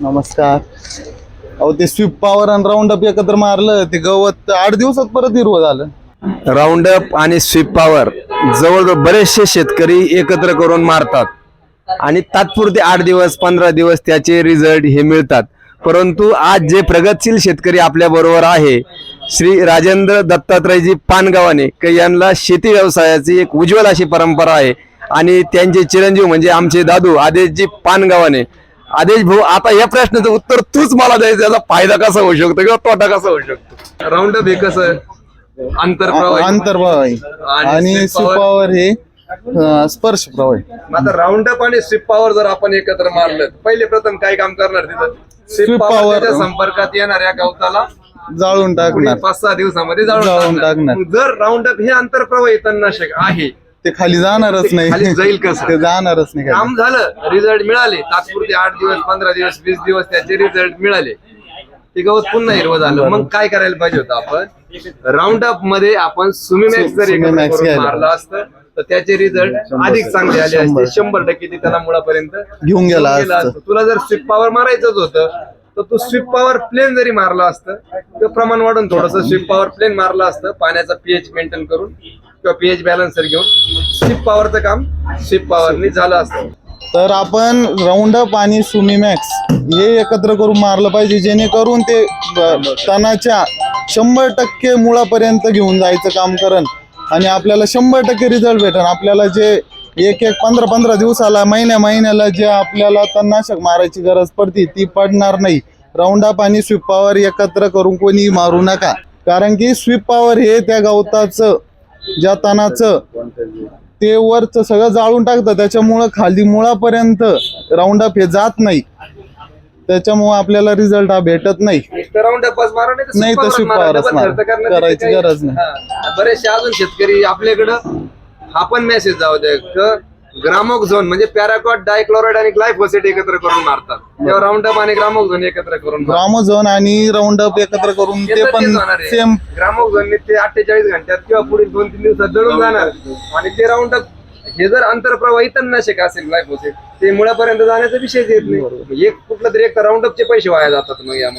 नमस्कार. अहो ते स्वीप पॉवर आणि राऊंड अप एकत्र मारलं ते गवत आठ दिवसात परत हिरवं झालं. राऊंडअप आणि स्वीप पॉवर जवळजवळ बरेचसे शेतकरी एकत्र करून मारतात. आणि तात्पुरते आठ दिवस पंधरा दिवस त्याचे रिझल्ट हे मिळतात. परंतु आज जे प्रगतशील शेतकरी आपल्या बरोबर आहे श्री राजेंद्र दत्तात्रयजी पानगावाने यांना शेती व्यवसायाची एक उज्ज्वल अशी परंपरा आहे. आणि त्यांचे चिरंजीव म्हणजे आमचे दादू आदेशजी पानगावाने आदेश भाऊ आता या प्रश्नाचं उत्तर तूच मला द्यायचं याचा फायदा कसा होऊ शकतो किंवा तोटा कसा होऊ शकतो? राऊंडअप हे कसं? आंतरप्रवाह आहे आणि आणि sweep स्वीप power? पॉवर हे स्पर्श प्रवाह. आता राऊंडअप आणि स्वीप पॉवर जर आपण एकत्र मारलं पहिले प्रथम काय काम करणार तिथं? Sweep Sweep power power. त्याच्या संपर्कात येणाऱ्या गवताला. जाळून टाकणार. पाच सहा दिवसामध्ये जाळून जाळून टाकणार. जर राऊंडअप हे आंतरप्रवाही तणनाशक आहे ते खाली जाणारच नाही. खाली जाईल कसं? ते जाणारच नाही खाली. काम झालं रिझल्ट मिळाले. तात्पुरते आठ दिवस पंधरा दिवस वीस दिवस त्याचे रिझल्ट मिळाले. ते गवत पुन्हा हिरवं झालं. मग काय करायला पाहिजे होतं आपण? राऊंडअपमध्ये आपण सुमिमॅक्स जर एकत्र करून घ्यायला. मारलं असतं तर त्याचे रिझल्ट अधिक चांगले आले असते. शंभर टक्के. ते त्याला मुळापर्यंत घेऊन गेला. असतं. तुला जर स्विप पॉवर मारायचंच होतं तर तू स्विप पॉवर प्लेन जरी मारला असतं तर प्रमाण वाढून थोडस स्विप पॉवर प्लेन मारलं असतं पाण्याचा पीएच मेंटेन करून किंवा पीएच बॅलन्सर घेऊन स्विप पॉवरचं काम स्विप पॉवरनी झालं असतं. तर आपण राऊंडअप आणि सुमीमॅक्स हे एकत्र करून मारलं पाहिजे जेणेकरून ते ब- तणाच्या शंभर टक्के मुळापर्यंत घेऊन जायचं काम करण आणि आपल्याला शंभर टक्के रिझल्ट भेटन. आपल्याला जे एक एक पंधरा पंधरा दिवसाला महिन्या महिन्याला जे आपल्याला तणनाशक मारायची गरज पडते ती पडणार नाही. राऊंडअप आणि स्वीप पॉवर एकत्र करून कोणी मारू नका. कारण की स्वीप पॉवर हे त्या गवताचं ज्या तणाचं ते वरच सगळं जाळून टाकतं. त्याच्यामुळं खाली मुळापर्यंत राऊंडअप हे जात नाही. त्याच्यामुळे आपल्याला रिझल्ट हा भेटत नाही. नाही तर sweep power च मारा. करायची गरज नाही. नाही बरेचसे अजून शेतकरी आपल्याकडं हा पण मेसेज जाऊ दे क ग्रामोक झोन म्हणजे पॅराकॉट डायक्लोराइड आणि ग्लायफोसेट एकत्र करून मारतात. तेव्हा राऊंडअप आणि ग्रामोक झोन एकत्र करून. ग्रामोझोन आणि राऊंडअप एकत्र करून ते पण सेम ग्रामोक झोन ते अठ्ठेचाळीस घंट्यात किंवा पुढील दोन तीन दिवसात जळून जाणार. आणि ते राऊंडअप हे जर आंतरप्रवाही तणनाशक असेल ग्लायफोसेट ते मुळापर्यंत जाण्याचा विषयच येत नाही. एक कुठलं तरी एक राऊंडअपचे पैसे वाया जातात मग यामध्ये.